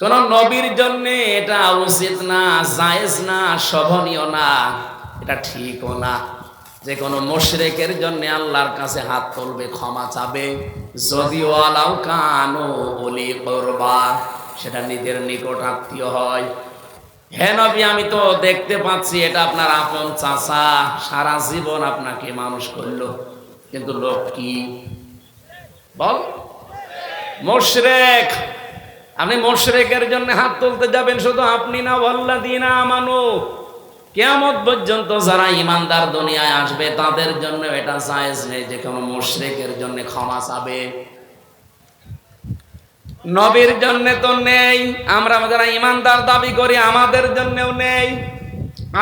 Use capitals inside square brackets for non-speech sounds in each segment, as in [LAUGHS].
কোন নবীর জন্য এটা উচিত না, জায়েজ না, শোভনীয় না, এটা ঠিকও না। যে কোনো মুশরিকের জন্য আল্লাহর কাছে হাত তুলবে, ক্ষমা চাবে। যদিও আলাউ কানো বলি করবা, সেটা নিজের নিকট আত্মীয় হয়। হ্যাঁ নবী, আমি তো দেখতে পাচ্ছি, এটা আপনার আপন চাচা, সারা জীবন আপনাকে মানুষ করল। কিন্তু লোক কি? বল। মোশরেক! আপনি মোশরেকের জন্য হাত তুলতে যাবেন, শুধু আপনি না বল্লা দিনা আমানু। কেয়ামত পর্যন্ত যারা ইমানদার দুনিয়ায় আসবে, তাদের জন্য এটা জায়েজ নেই যে কোনো মোশরেকের জন্য ক্ষমা চাবে। নবীর জন্য তো নেই, আমরা যারা ইমানদার দাবি করি, আমাদের জন্যও নেই।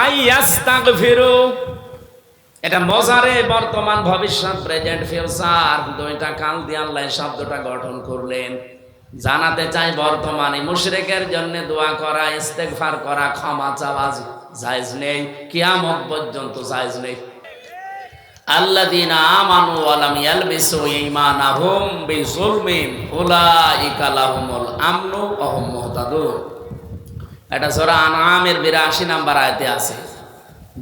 আই ইয়াস্তাক ফিরু এটা মজারে বর্তমান ভবিষ্যৎ, প্রেজেন্ট ফিউচার। দুইটা কাল দিয়ে আল্লাহ শব্দটা গঠন করলেন। জানাতে চাই বর্তমানে মুশরেকের জন্য দোয়া করা, ইস্তেগফার করা, ক্ষমা চাওয়া জায়জ নেই। কিয়ামত পর্যন্ত জায়েজ নেই। আল্লাযীনা আমানু ওয়া লাম ইয়ালবিসু ঈমানাহুম বিযুলমিন, উলাইকা লাহুমুল আমনু ওয়া হুম মুহতাদুন। এটা সূরা আনআমের 82 নাম্বার আছে।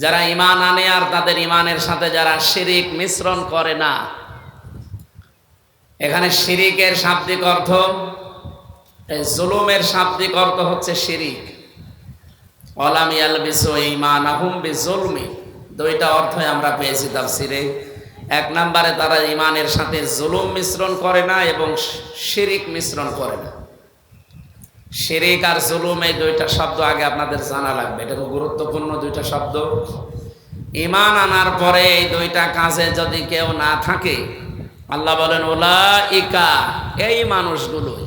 যারা ইমান আনে আর তাদের ইমানের সাথে যারা শিরিক মিশ্রণ করে না, এখানে শিরিকের শাব্দিক অর্থ জুলুমের শাব্দিক অর্থ হচ্ছে শিরিক। অলাম ইয়ালবিসু ঈমানাহুম বিযুলমি দুইটা অর্থই আমরা পেয়েছি তাফসিরে। এক নম্বরে তারা ইমানের সাথে জুলুম মিশ্রণ করে না এবং শিরিক মিশ্রণ করে না। শিরিক আর জুলুম এই দুইটা শব্দ আগে আপনাদের জানা লাগবে। এটা খুব গুরুত্বপূর্ণ দুইটা শব্দ। ইমান আনার পরে এই দুইটা কাজে যদি কেউ না থাকে, আল্লাহ বলেন ওলা ইকা এই মানুষগুলোই।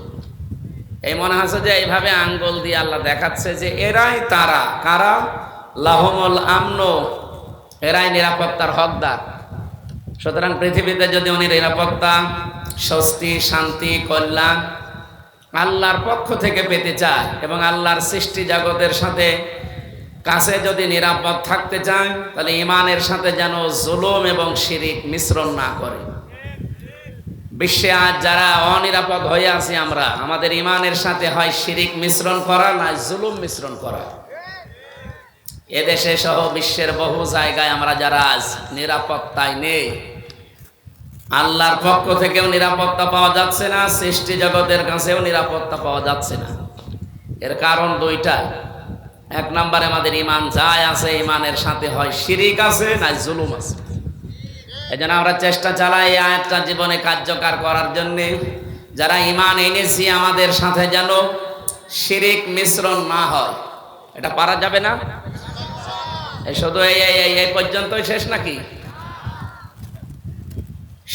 এই মনে হচ্ছে যে এইভাবে আঙ্গুল দিয়ে আল্লাহ দেখাচ্ছে যে এরাই তারা। কারা? লাহমল আমনো। এরাই নিরাপত্তার হকদার। সুতরাং পৃথিবীতে যদি উনি নিরাপত্তা, স্বস্তি, শান্তি, কল্যাণ আল্লাহর পক্ষ থেকে পেতে চায় এবং আল্লাহর সৃষ্টি জগতের সাথে কাছে যদি নিরাপদ থাকতে চায়, তাহলে ইমানের সাথে যেন জুলুম এবং শিরিক মিশ্রণ না করে। বিশ্বে আজ যারা অনিরাপদ হয়ে আছি আমরা, আমাদের ইমানের সাথে হয় শিরিক মিশ্রণ করা না জুলুম মিশ্রণ করা। এদেশে সহ বিশ্বের বহু জায়গায় আমরা যারা আজ নিরাপত্তায় নেই, আল্লাহর পক্ষ থেকেও নিরাপত্তা পাওয়া যাচ্ছে না, সৃষ্টি জগতের কাছেও নিরাপত্তা পাওয়া যাচ্ছে না। এর কারণ দুইটা এক নম্বরে আমাদের ইমান যায় আছে ইমানের সাথে হয় শিরিক আছে না জুলুম আছে। এই জন্য আমরা চেষ্টা চালাই আয়াতটা জীবনে কার্যকর করার জন্যে। যারা ইমান এনেছি, আমাদের সাথে যেন শিরিক মিশ্রণ না হয়। এটা পারা যাবে না? শুধু এই এই পর্যন্তই শেষ নাকি?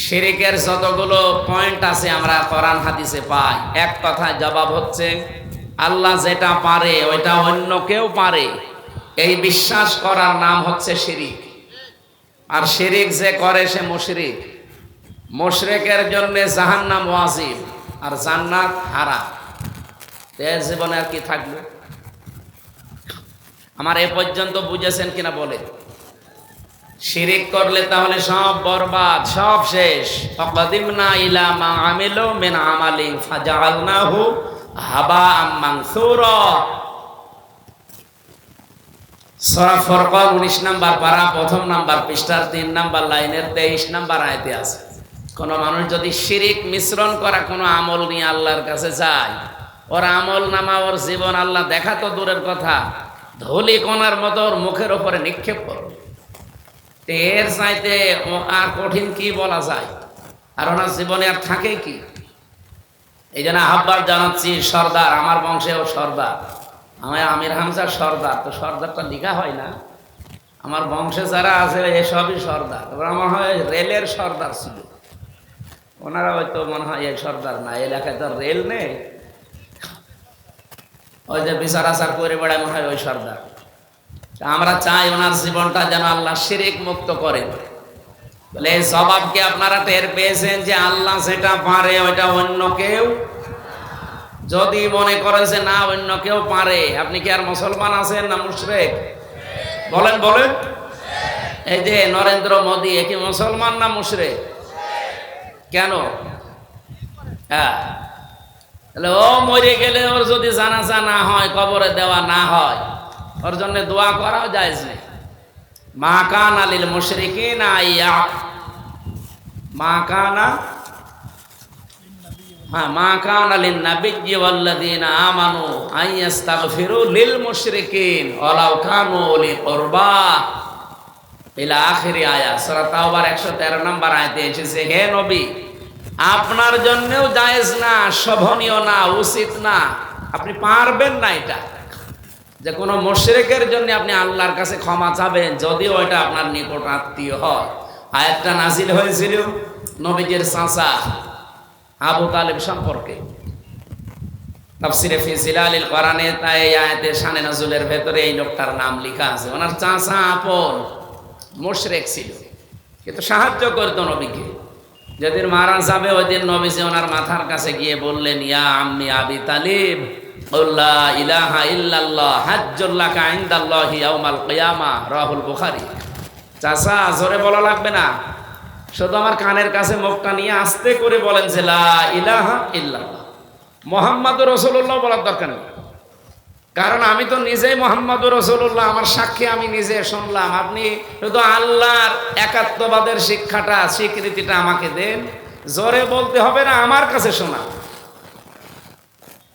শিরিকের যতগুলো পয়েন্ট আছে আমরা কোরআন হাদিসে পাই। এক কথায় জবাব হচ্ছে, আল্লাহ যেটা পারে, ওইটা অন্য কেউ পারে। এই বিশ্বাস করার নাম হচ্ছে শিরিক। আর শিরিক যে করে সে মুশরিক। মুশরিকের জন্য জাহান্নাম ওয়াজিব আর জান্নাত হারা এর জীবনে আর কি থাকবে? আমার এ পর্যন্ত বুঝেছেন কিনা বলে। শিরিক করলে তাহলে সব বরবাদ, সব শেষ। অকদিমনা ইলা মা আমিলু মিন আমালিন ফাজআলনাহু হাবা মানসুরা। সূরা ফুরকান 19 নাম্বার পারা, প্রথম নাম্বার পৃষ্ঠার 3 নাম্বার লাইনের 23 নাম্বার আয়াতে আছে। কোন মানুষ যদি শিরিক মিশ্রণ করা কোনো আমল নিয়ে আল্লাহর কাছে যায়, ওর আমল নামা, ওর জীবন আল্লাহ দেখা তো দূরের কথা, ধলি কোনার মতো ওর মুখের ওপরে নিক্ষেপ করবে। এর চাইতে আর কঠিন কি বলা যায়? আর ওনার জীবনে আর থাকে কি? এই জন্য আহ্বান জানাচ্ছি সর্দার, আমার বংশেও সর্দার। আমার আমির হামজা সর্দার। তো সর্দারটা লেখা হয় না। আমার বংশে যারা আছে এসবই সর্দার। এবার আমার হয় রেলের সর্দার ছিল। ওনারা হয়তো মনে হয় এই সর্দার না এলাকায় তো রেল নেই। ওই যে বিচার আচার করে বেড়ায় মনে হয় ওই সর্দার। আমরা চাই ওনার জীবনটা যেন আল্লাহ শিরিক মুক্ত করে। বলে এই স্বভাবকে আপনারা টের পেয়েছেন যে আল্লাহ সেটা পারে, ওইটা অন্য কেউ? যদি মনে করেন যে না, অন্য কেউ পারে, আপনি কি আর মুসলমান আছেন না মুশরেক? বলেন বলেন। এই যে নরেন্দ্র মোদী, এ কি মুসলমান না মুশরেক? কেন? হ্যাঁ। তাহলে ও মরে গেলে ওর যদি জানাজা না হয়, কবরে দেওয়া না হয়, ওর জন্য দোয়া করাও যায় নেই। মা কান আলিল মুশরিকিন আইয়া মা কানা হ্যাঁ মা কান নাবিয়্যি ওয়াল্লাযীনা আমানু আইয়াস্তাগফিরু লিল মুশরিকিন ওয়ালাউ কানু উলি কুরবা ইলা আখিরি আয়া সূরা তাওবার 113 নম্বর আয়াতে এসেছে, হে নবী, আপনার জন্যও জায়েজ না, শোভনীয় না, উচিত না। আপনি পারবেন না এটা। যে কোনো মুশরিকের জন্য আপনি আল্লাহর কাছে ক্ষমা চাবেন, যদিও এটা আপনার নিকট আত্মীয় হয়। আয়াতটা নাজিল হয়েছিল নবীজির চাচা আবু তালেব সম্পর্কে। তাফসিরে কোরআনে তাই শানে নজুলের ভেতরে এই লোকটার নাম লেখা আছে। ওনার চাচা আপন ছিল। কিন্তু সাহায্য করতো নবীকে। যেদিন মারা যাবে ওই দিন ওনার মাথার কাছে গিয়ে বললেন, ইয়া আম্মি আবি তালিব উল্লা ইলাহা ইল্লাল্লাহ হাজ্জুল্লাহ কাইন্দাল্লাহি ইয়াউমাল কিয়ামা রাহুল বুখারী। চাচা, জোরে বলা লাগবে না। শুধু আমার কানের কাছে মুখটা নিয়ে আস্তে করে বলেন যে মোহাম্মদ রসুল্লাহ বলার দরকার নেই। কারণ আমি তো নিজেই মোহাম্মদ রসুল্লাহ আমার সাক্ষী আমি নিজে শুনলাম। আপনি শুধু আল্লাহর একাত্মবাদের শিক্ষাটা, স্বীকৃতিটা আমাকে দেন। জোরে বলতে হবে না, আমার কাছে শোনা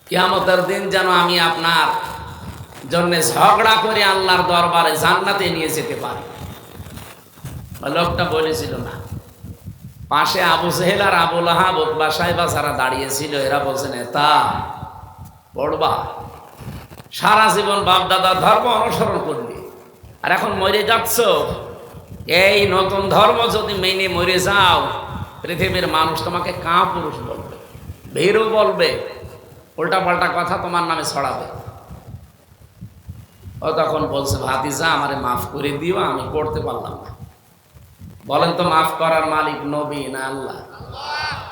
কিয়ামতের দিন যেন আমি আপনার জন্য ঝগড়া করে আল্লাহর দরবারে জান্নাতে নিয়ে যেতে পারি। লোকটা বলেছিল না। পাশে আবু সেহেল আর আবুল আহাব সাহেবা যারা দাঁড়িয়েছিল, এরা বলছে, নেতা পড়বা সারা জীবন বাপ দাদা ধর্ম অনুসরণ করবি আর এখন মরে যাচ্ছ। এই নতুন ধর্ম যদি মেনে মরে যাও, পৃথিবীর মানুষ তোমাকে কা পুরুষ বলবে, ভীরু বলবে উল্টা পাল্টা কথা তোমার নামে ছড়াবে। ও তখন বলছে, ভাতিজা, আমারে মাফ করে দিও, আমি পড়তে পারলাম না। বলেন তো মাফ করার মালিক নবী না আল্লাহ?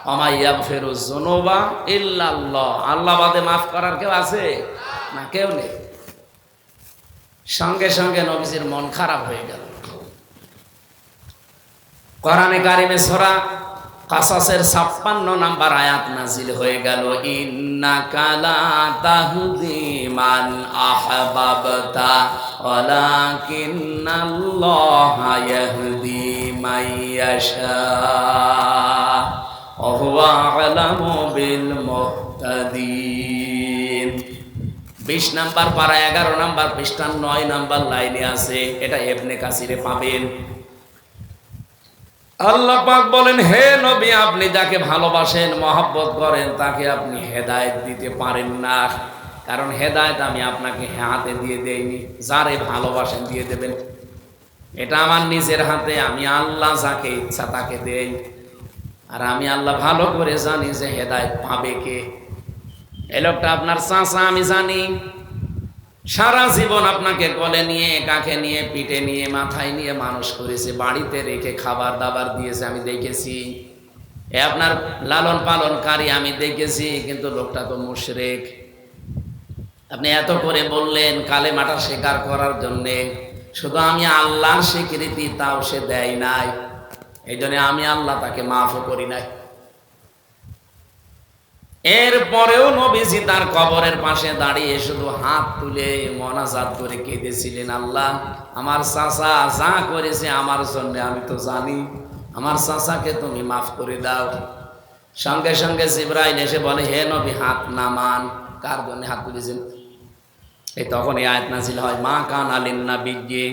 অমাইয়া ফেরুজ জনোবা ইল্লাল্লাহ। আল্লাহ বাদে মাফ করার কেউ আছে? না, কেউ নেই। সঙ্গে সঙ্গে নবীজির মন খারাপ হয়ে গেল। কোরআনে কারিমে সরা কাসাসের ছাপ্পান্ন নাম্বার আয়াত নাজিল হয়ে গেল, ইন্না কালা তাহদি মান আহবাবতা, ওয়ালাকিন্নাল্লাহ ইয়াহদি মাইয়াশা আলামু বিল মুহতাদিন। বিশ নাম্বার পারা এগারো নাম্বার পৃষ্ঠান নয় নাম্বার লাইনে আছে, এটা এবনে কাসিরে পাবেন। আল্লাহ পাক বলেন, হে নবী, আপনি যাকে ভালোবাসেন, মহাব্বত করেন, তাকে আপনি হেদায়েত দিতে পারেন না। কারণ হেদায়েত আমি আপনাকে হাতে দিয়ে দেইনি, যারে ভালোবাসেন দিয়ে দেবেন। এটা আমার নিজের হাতে, আমি আল্লাহ যাকে ইচ্ছা তাকে দেই। আর আমি আল্লাহ ভালো করে জানি যে হেদায়েত পাবে কে। এই লোকটা আপনার চাচা, আমি জানি। সারা জীবন আপনাকে কোলে নিয়ে কাকে নিয়ে, পিঠে নিয়ে, মাথায় নিয়ে মানুষ করেছে, বাড়িতে রেখে খাবার দাবার দিয়েছে, আমি দেখেছি। এ আপনার লালন পালনকারী আমি দেখেছি, কিন্তু লোকটা তো মুশরেক। আপনি এত করে বললেন কালে মাটা স্বীকার করার জন্যে, শুধু আমি আল্লাহর স্বীকৃতি তাও সে দেয় নাই এই জন্য আমি আল্লাহ তাকে মাফও করি নাই। এরপরেও নবীজি তার কবরের পাশে দাঁড়িয়ে শুধু হাত তুলে মনাজাত করে কেঁদেছিলেন, আল্লাহ, আমার চাচা যা করেছে আমার জন্য আমি তো জানি। আমার চাচাকে তুমি মাফ করে দাও। সঙ্গে সঙ্গে জিব্রাইল এসে বলে, হে নবী, হাত নামান কার জন্য হাত তুলেছেন? এই তখন এই আয়াত নাজিল হয়, মা কান আলিন না বিজ্ঞে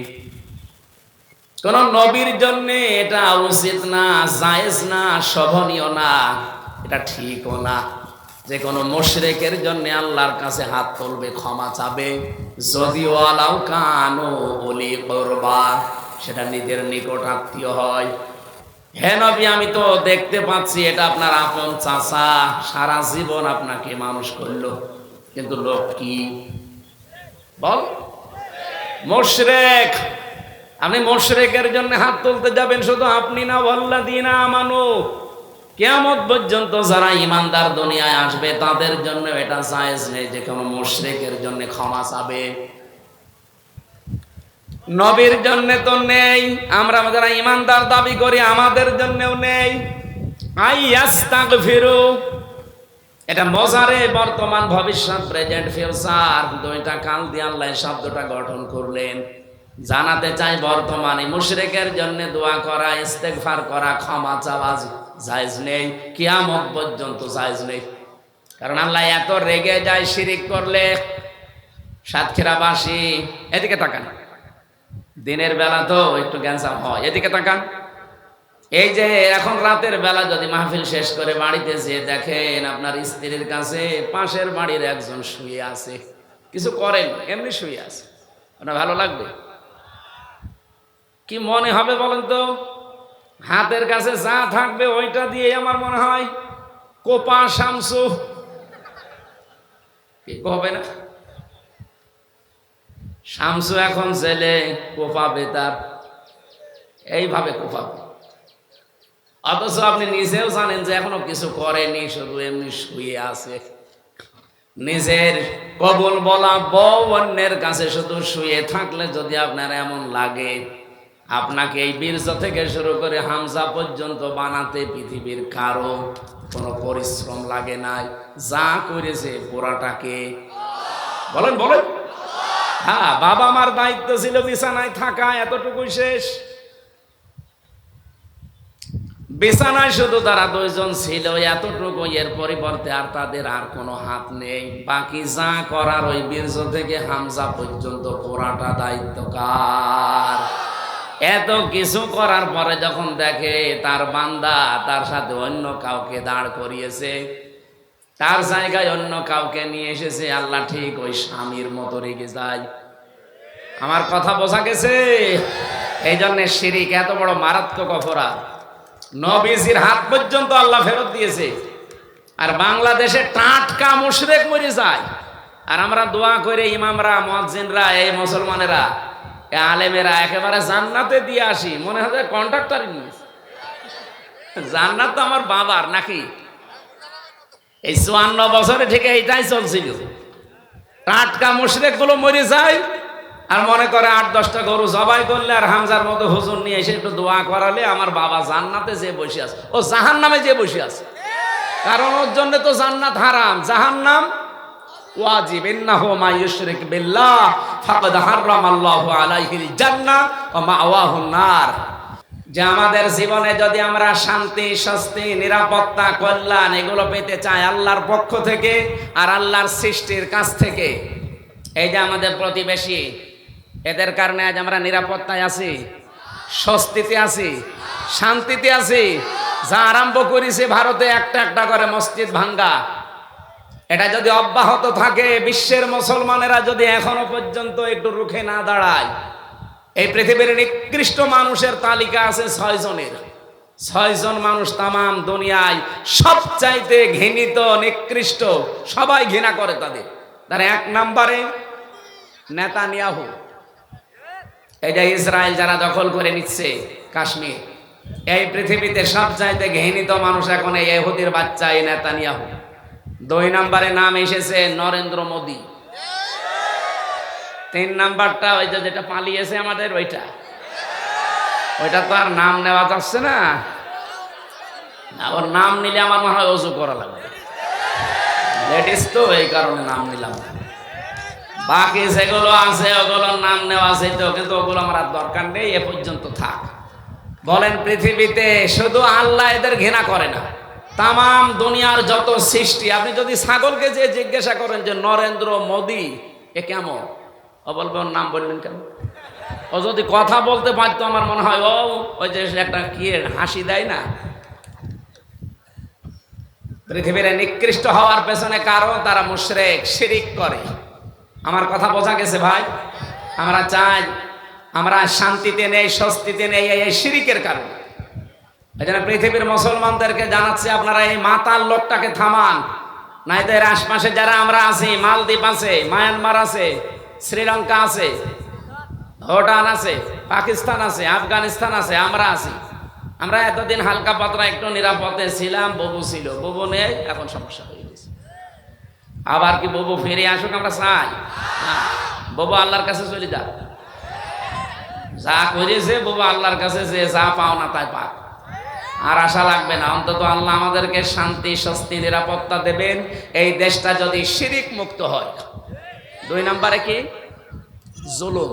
কোন নবীর জন্য এটা উচিত না, জায়েজ না, শোভনীয় না, এটা ঠিকও না। যে কোনো মুশরেকের জন্য আল্লাহর কাছে হাত তুলবে, ক্ষমা চাবে। যদিও আলাও কানো বলি করবা, সেটা নিজের নিকট আত্মীয় হয়। হ্যাঁ নবী, আমি তো দেখতে পাচ্ছি এটা আপনার আপন চাচা, সারা জীবন আপনাকে মানুষ করল। কিন্তু লোক কি? বল। মুশরেক, আপনি মোশরেকের জন্য হাত তুলতে যাবেন শুধু আপনি না বল্লা দিনা আমানু। কেয়ামত পর্যন্ত যারা ইমানদার দুনিয়ায় আসবে, তাদের জন্য এটা জায়েজ নেই যে কোনো মোশরেকের জন্য ক্ষমা চাবে। নবীর জন্য তো নেই, আমরা যারা ইমানদার দাবি করি, আমাদের জন্যও নেই। আই ফিরু এটা মজারে বর্তমান ভবিষ্যৎ, প্রেজেন্ট ফিউচার। দুইটা কাল দিয়ে আল্লাহ শব্দটা গঠন করলেন। জানাতে চাই বর্তমানে মুশরিকের জন্য দোয়া করা, ইস্তেগফার করা, ক্ষমা চাওয়া। জায়েজ নেই, কিয়ামত পর্যন্ত জায়েজ নেই। কারণ আল্লাহ এত রেগে যায় শিরিক করলে, সাতক্ষীরাবাসী, এদিকে তাকান। দিনের বেলা তো একটু ক্যান্সার হয়, এদিকে তাকান। এই যে এখন রাতের বেলা যদি মাহফিল শেষ করে বাড়িতে যেয়ে দেখেন আপনার স্ত্রীর কাছে পাশের বাড়ির একজন শুয়ে আছে। কিছু করেন, এমনি শুয়ে আছে। আপনার ভালো লাগবে? কি মনে হবে বলেন তো? হাতের কাছে যা থাকবে ওইটা দিয়ে আমার মনে হয় কোপা শামসু। কি হবে না? শামসু এখন ছেলে কোপাবে তার এইভাবে কোপাবে অথচ আপনি নিজেও জানেন যে এখনও কিছু করেনি, শুধু এমনি শুয়ে আছে। নিজের কবল বলা বউ অন্যের কাছে শুধু শুয়ে থাকলে যদি আপনার এমন লাগে আপনাকে এই বীর্য থেকে শুরু করে হামজা পর্যন্ত বানাতে পৃথিবীর কারও কোনো পরিশ্রম লাগে নাই। যা করেছে পোড়াটাকে। বলেন বলেন। হ্যাঁ বাবা মার দায়িত্ব ছিল বিছানায় থাকা, এতটুকুই শেষ। বিছানায় শুধু তারা দুইজন ছিল, এতটুকু এর পরিবর্তে আর তাদের আর কোনো হাত নেই। বাকি যা করার ওই বীর্য থেকে হামজা পর্যন্ত পোড়াটা দায়িত্ব কার এত কিছু করার পরে যখন দেখে তার বান্দা তার সাথে অন্য কাউকে দাঁড় করিয়েছে, তার জায়গায় অন্য কাউকে নিয়ে এসেছে, আল্লাহ ঠিক ওই স্বামীর মতো রেগে যায়। আমার কথা বোঝা গেছে? এই জন্য শিরিক এত বড় মারাত্মক অপরাধ। নবীজির হাত পর্যন্ত আল্লাহ ফেরত দিয়েছে। আর বাংলাদেশে টাটকা মুশরেক মরে যায়। আর আমরা দোয়া করে ইমামরা মহাজিনরা এই মুসলমানেরা আলেমেরা একেবারে জান্নাতে দিয়ে আসি। মনে হয় কন্ট্রাক্টর জান্নাত তো আমার বাবার নাকি? এই চুয়ান্ন বছরে ঠিক এইটাই চলছিল। টাটকা মুশরেকগুলো মরে যায় আর মনে করে আট, দশটা গরু জবাই করলে আর হামজার মতো হুজুর নিয়ে এসে একটু দোয়া করালে আমার বাবা জান্নাতে যে বসে আছে। ও জাহান নামে যে বসে আছে। কারণ ওর জন্য তো জান্নাত হারাম। জাহান নাম যে আমাদের জীবনে যদি আমরা শান্তি, স্বস্তি, নিরাপত্তা, কল্যাণ এগুলো পেতে চাই আল্লাহর পক্ষ থেকে আর আল্লাহর সৃষ্টির কাছ থেকে, এই যে আমাদের প্রতিবেশী, এদের কারণে আজ আমরা নিরাপত্তায় আছি, স্বস্তিতে আছি, শান্তিতে আছি, যা আরম্ভ করেছে ভারতে একটা একটা করে মসজিদ ভাঙ্গা। এটা যদি অব্যাহত থাকে, বিশ্বের মুসলমানেরা যদি এখনও পর্যন্ত একটু রুখে না দাঁড়ায়, এই পৃথিবীর নিকৃষ্ট মানুষের তালিকা আছে ছয় জনের ছয়জন মানুষ তামাম দুনিয়ায় সবচাইতে ঘৃণিত, নিকৃষ্ট, সবাই ঘৃণা করে তাদের। তার এক নম্বরে নেতানিয়াহু। এই যে ইসরায়েল যারা দখল করে নিচ্ছে কাশ্মীর, এই পৃথিবীতে সবচাইতে ঘৃণিত মানুষ এখন এই এহুদির বাচ্চা, এই নেতানিয়াহু। দুই নাম্বারে নাম এসেছে নরেন্দ্র মোদী। তিন নাম্বারটা ওই যেটা পালিয়েছে আমাদের, ওইটা। ওইটা তো আর নাম নেওয়া যাচ্ছে না। ওর নাম নিলে আমার মনে হয় অজু করা লাগবে। লেডিস তো এই কারণে নাম নিলাম। বাকি যেগুলো আছে, ওগুলোর নাম নেওয়া আছে তো, কিন্তু ওগুলো আমার আর দরকার নেই, এ পর্যন্ত থাক। বলেন পৃথিবীতে শুধু আল্লাহ এদের ঘৃণা করে না। তামাম দুনিয়ার যত সৃষ্টি, আপনি যদি ছাগলকে যে জিজ্ঞাসা করেন যে, নরেন্দ্র মোদী, এ কেমন? ও নাম বললেন কেন? ও যদি কথা বলতে পারতো, আমার মনে হয়, ও, ওই যে একটা কি হাসি দেয় না? পৃথিবীর নিকৃষ্ট হওয়ার পেছনে কারণ তারা মুশরেক, শিরিক করে। আমার কথা বোঝা গেছে ভাই? আমরা চাই, আমরা শান্তিতে নেই, স্বস্তিতে নেই এই শিরিকের কারণে। জন্য পৃথিবীর মুসলমানদেরকে জানাচ্ছে, আপনারা এই মাতাল লোকটাকে থামান। নাইতো এর আশপাশে যারা আমরা আছি, মালদ্বীপ আছে, মায়ানমার আছে, শ্রীলঙ্কা আছে, ভুটান আছে, পাকিস্তান আছে, আফগানিস্তান আছে, আমরা আছি। আমরা এতদিন হালকা পাতলা একটু নিরাপদে ছিলাম, ববু ছিল। ববু নেই, এখন সমস্যা হয়ে গেছে। আবার কি ববু ফিরে আসুক, আমরা চাই। ববু আল্লাহর কাছে চলে যা। যা করেছে ববু আল্লাহর কাছে যে যা পাও না তাই পাক। আর আশা লাগবে না, অন্তত আল্লাহ আমাদেরকে শান্তি, স্বস্তি, নিরাপত্তা দেবেন। এই দেশটা যদি শিরিক মুক্ত হয়। দুই নম্বরে কি? জুলুম।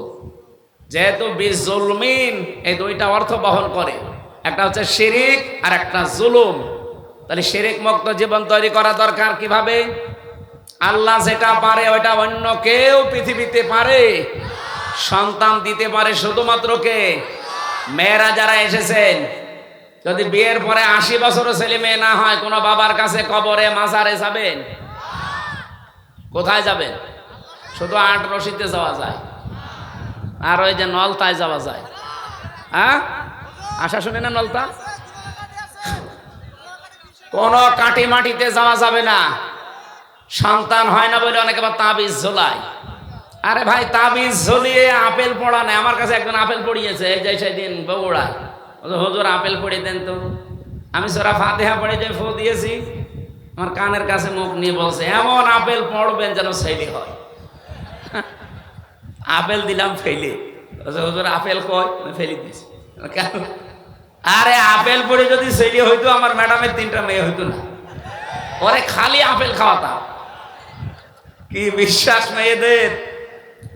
যেহেতু বিজুলমিন এই দুইটা অর্থ বহন করে, একটা হচ্ছে শিরিক আর একটা জুলুম। তাহলে শিরিক মুক্ত জীবন তৈরি করা দরকার কীভাবে? আল্লাহ যেটা পারে ওইটা অন্য কেউ পৃথিবীতে পারে। সন্তান দিতে পারে শুধুমাত্র কে? মেয়েরা যারা এসেছেন যদি বিয়ের পরে আশি বছরও ছেলে মেয়ে না হয় কোনো বাবার কাছে কবরে মাজারে যাবেন? কোথায় যাবেন? শুধু আট রশিতে যাওয়া যায়। আর ওই যে নলতায় যাওয়া যায়। হ্যাঁ? আশা শুনে না নলতা? কোন কাটি মাটিতে যাওয়া যাবে না। সন্তান হয় না বলে অনেকে আবার তাবিজ ঝোলায়। আরে ভাই তাবিজ ঝুলিয়ে আপেল পড়া নেই। আমার কাছে একজন আপেল পড়িয়েছে এই যে সেদিন বগুড়া বলছে, হুজুর, আপেল পড়ে দেন তো। আমি সোরা ফাতেহা পড়ে যে ফু দিয়েছি, আমার কানের কাছে মুখ নিয়ে বলছে, এমন আপেল পড়বেন যেন ছেলে হয়। [LAUGHS] আপেল দিলাম, ফেলে। হুজুর, আপেল কয় ফেলে দিয়েছি। আরে, আপেল পড়ে যদি ছেলে হইতো, আমার ম্যাডামের তিনটা মেয়ে হইতো না। ওরে, খালি আপেল খাওয়াতাম। কি বিশ্বাস মেয়েদের?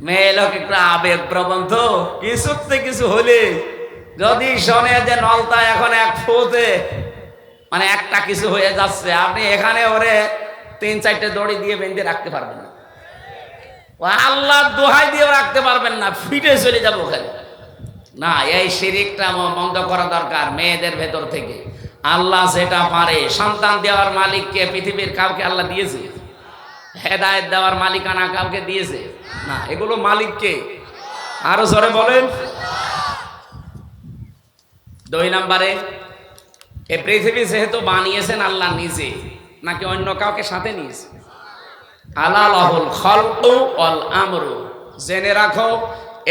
মেয়ে লোক একটু আবেগ প্রবন্ধ কিছুতে কিছু হলে যদি শোনে যে নলতা এখন এক ফুতে মানে একটা কিছু হয়ে যাচ্ছে, আপনি এখানে ওরে তিন চারটে দড়ি দিয়ে বেঁধে রাখতে পারবেন না। আল্লাহ দোহাই দিয়ে রাখতে পারবেন না, ফিটে চলে যাব ওখানে। না, এই শিরিকটা বন্ধ করা দরকার মেয়েদের ভেতর থেকে। আল্লাহ যেটা পারে, সন্তান দেওয়ার মালিককে পৃথিবীর কাউকে আল্লাহ দিয়েছে? হেদায়ত দেওয়ার মালিকানা কাউকে দিয়েছে? না, এগুলো মালিককে। আরও জোরে বলেন। দুই নম্বরে, এ পৃথিবী যেহেতু বানিয়েছেন আল্লাহ নিজে, নাকি অন্য কাউকে সাথে নিয়েছে? আলাল খলকু অল আমরু। জেনে রাখো,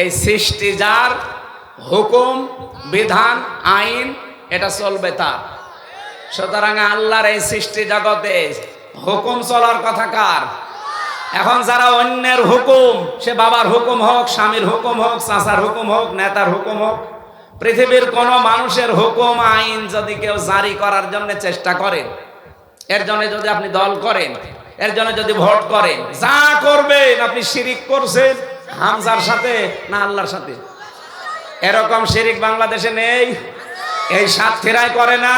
এই সৃষ্টি যার হুকুম, বিধান, আইন, এটা চলবে তার। সুতরাং আল্লাহর এই সৃষ্টি জগতে হুকুম চলার কথা কার? এখন যারা অন্যের হুকুম, সে বাবার হুকুম হোক, স্বামীর হুকুম হোক, চাচার হুকুম হোক, নেতার হুকুম হোক পৃথিবীর কোনো মানুষের হুকুম, আইন যদি কেউ জারি করার জন্য চেষ্টা করেন এর জন্য যদি আপনি দল করেন, এর জন্য যদি ভোট করেন, যা করবেন, আপনি শিরিক করছেন, হামজার সাথে না আল্লাহর সাথে? এরকম শিরিক বাংলাদেশে নেই, এই সাতক্ষীরায় করে না।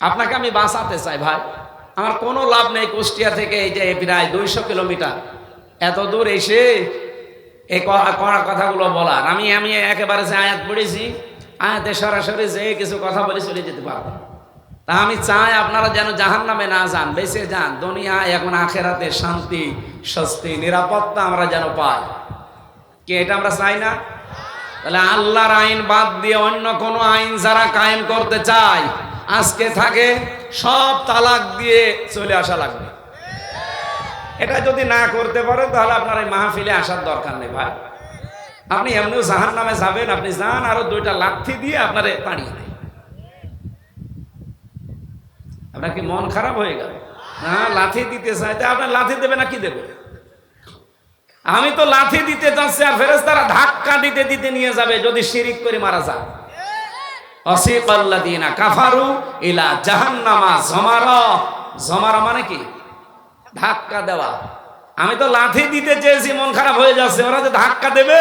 আপনাকে আমি বাঁচাতে চাই ভাই, আমার কোনো লাভ নেই কুষ্টিয়া থেকে এই যে প্রায় দুইশো কিলোমিটার, এত দূর এসে এই কড়া কথাগুলো বলার। আমি আমি একেবারে যে আয়াত পড়েছি, আয়াতে সরাসরি যে কিছু কথা বলে চলে যেতে পারব। তা আমি চাই আপনারা যেন জাহান নামে না যান, বেঁচে যান। দুনিয়া এখন আখেরাতে শান্তি, স্বস্তি, নিরাপত্তা আমরা যেন পাই। কি এটা আমরা চাই না? তাহলে আল্লাহর আইন বাদ দিয়ে অন্য কোনো আইন যারা কায়েম করতে চায়, আজকে থাকে, সব তালাক দিয়ে চলে আসা লাগবে। এটা যদি না করতে পারেন, তাহলে আপনার এই মাহফিলে আসার দরকার নেই ভাই। আপনি এমনিও জাহান নামে যাবেন, আপনি যান, আরও দুইটা লাথি দিয়ে আপনার পাড়িয়ে দেয়। আপনার কি মন খারাপ হয়ে গেল? হ্যাঁ লাথি দিতে চাই তা আপনার লাথি দেবে না কি দেবে? আমি তো লাথি দিতে যাচ্ছি আর ফেরেস্তারা ধাক্কা দিতে দিতে নিয়ে যাবে, যদি শিরিক করে মারা যায়। অসিকাল্লাদিনা কাফারু ইলা জাহান্নামা জমারা। জমারা মানে কি? ধাক্কা দেওয়া। আমি তো লাঠি দিতে চেয়েছি, মন খারাপ হয়ে যাচ্ছে। ওরা যে ধাক্কা দেবে?